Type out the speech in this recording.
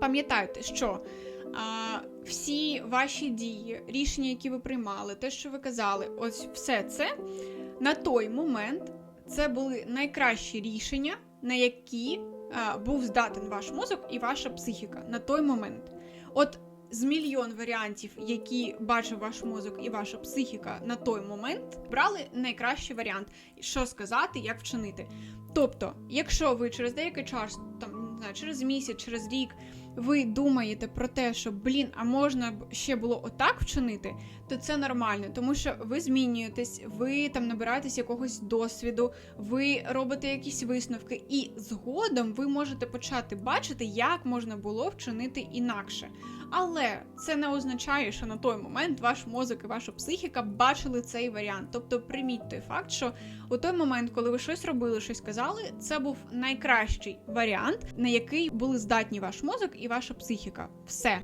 Пам'ятайте, що а, всі ваші дії, рішення, які ви приймали, те, що ви казали, ось все це на той момент це були найкращі рішення, на які а, був здатен ваш мозок і ваша психіка на той момент. От з мільйон варіантів, які бачив ваш мозок і ваша психіка на той момент, брали найкращий варіант, що сказати, як вчинити. Тобто, якщо ви через деякий час, там знаю, через місяць, через рік, ви думаєте про те, що блін, а можна б ще було отак вчинити, то це нормально, тому що ви змінюєтесь, ви там набираєтесь якогось досвіду, ви робите якісь висновки, і згодом ви можете почати бачити, як можна було вчинити інакше. Але це не означає, що на той момент ваш мозок і ваша психіка бачили цей варіант. Тобто прийміть той факт, що у той момент, коли ви щось робили, щось казали, це був найкращий варіант, на який були здатні ваш мозок і ваша психіка. Все.